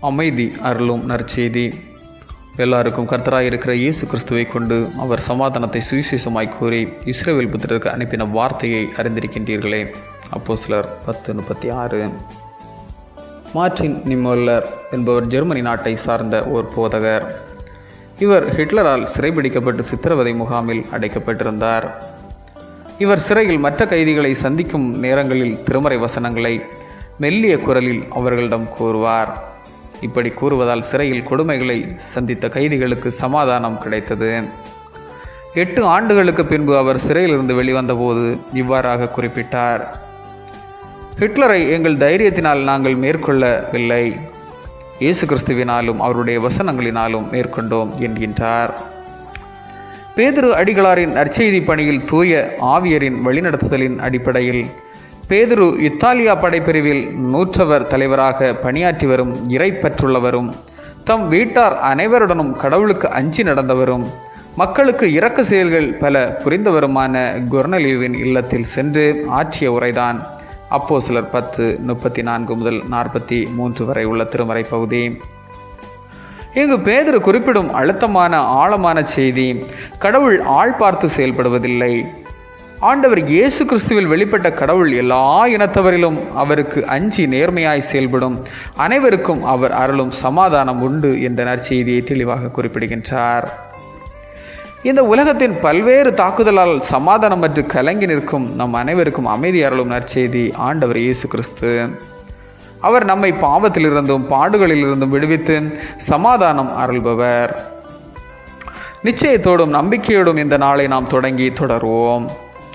அமைதி அருளும் நற்செய்தி. எல்லாருக்கும் கர்த்தராக இருக்கிற இயேசு கிறிஸ்துவை கொண்டு அவர் சமாதானத்தை சுவிசேஷமாய் கூறி இஸ்ரேல் புத்திரருக்கு அனுப்பின வார்த்தையை அறிந்திருக்கின்றீர்களே. அப்போ சிலர் பத்து முப்பத்தி ஆறு மார்டின் நிம்மோல்லர் என்பவர் ஜெர்மனி நாட்டை சார்ந்த ஓர் போதகர். இவர் ஹிட்லரால் சிறைபிடிக்கப்பட்டு சித்திரவதை முகாமில் அடைக்கப்பட்டிருந்தார். இவர் சிறையில் மற்ற கைதிகளை சந்திக்கும் நேரங்களில் திருமறை வசனங்களை மெல்லிய குரலில் அவர்களிடம் கூறுவார். இப்படி கூறுவதால் சிறையில் கொடுமைகளை சந்தித்த கைதிகளுக்கு சமாதானம் கிடைத்தது. எட்டு ஆண்டுகளுக்கு பின்பு அவர் சிறையிலிருந்து வெளிவந்தபோது இவ்வாறாக குறிப்பிட்டார். ஹிட்லரை எங்கள் தைரியத்தினால் நாங்கள் மேற்கொள்ளவில்லை. இயேசு கிறிஸ்துவினாலும் அவருடைய வசனங்களினாலும் மேற்கொண்டோம் என்கின்றார். பேதுரு அடிகளாரின் நற்செய்தி பணியில் தூய ஆவியரின் வழிநடத்துதலின் அடிப்படையில் பேதுரு இத்தாலியா படைப்பிரிவில் நூற்றவர் தலைவராக பணியாற்றி வரும் இறைப்பற்றுள்ளவரும் தம் வீட்டார் அனைவருடனும் கடவுளுக்கு அஞ்சி நடந்தவரும் மக்களுக்கு இரக்க செயல்கள் பல புரிந்தவருமான குர்னலியுவின் இல்லத்தில் சென்று ஆற்றிய உரைதான். அப்போ சிலர் பத்து முப்பத்தி நான்கு முதல் நாற்பத்தி மூன்று வரை உள்ள திருமறை பகுதி. இங்கு பேதர் குறிப்பிடும் அழுத்தமான ஆழமான செய்தி கடவுள் ஆள் பார்த்து செயல்படுவதில்லை. ஆண்டவர் இயேசு கிறிஸ்துவில் வெளிப்பட்ட கடவுள் எல்லா இனத்தவரிலும் அவருக்கு அஞ்சி நேர்மையாய் செயல்படும். அனைவருக்கும் அவர் அருளும் சமாதானம் உண்டு என்ற நற்செய்தியை தெளிவாக குறிப்பிடுகின்றார். இந்த உலகத்தின் பல்வேறு தாக்குதலால் சமாதானமற்று கலங்கி நிற்கும் நம் அனைவருக்கும் அமைதி அருளும் நற்செய்தி ஆண்டவர் இயேசு கிறிஸ்து. அவர் நம்மை பாவத்திலிருந்தும் பாடுகளிலிருந்தும் விடுவித்து சமாதானம் அருள்பவர். நிச்சயத்தோடும் நம்பிக்கையோடும் இந்த நாளை நாம் தொடங்கி தொடருவோம்.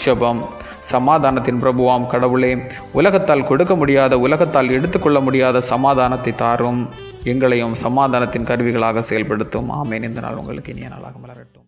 ஜெபம் சமாதானத்தின் பிரபுவாம் கடவுளே உலகத்தால் கொடுக்க முடியாத உலகத்தால் எடுத்துக்கொள்ள முடியாத சமாதானத்தை தாரும். எங்களையும் சமாதானத்தின் கருவிகளாக செயல்படுத்தும். ஆமேன். இந்த நாள் உங்களுக்கு இனிய நாளாக மலரட்டும்.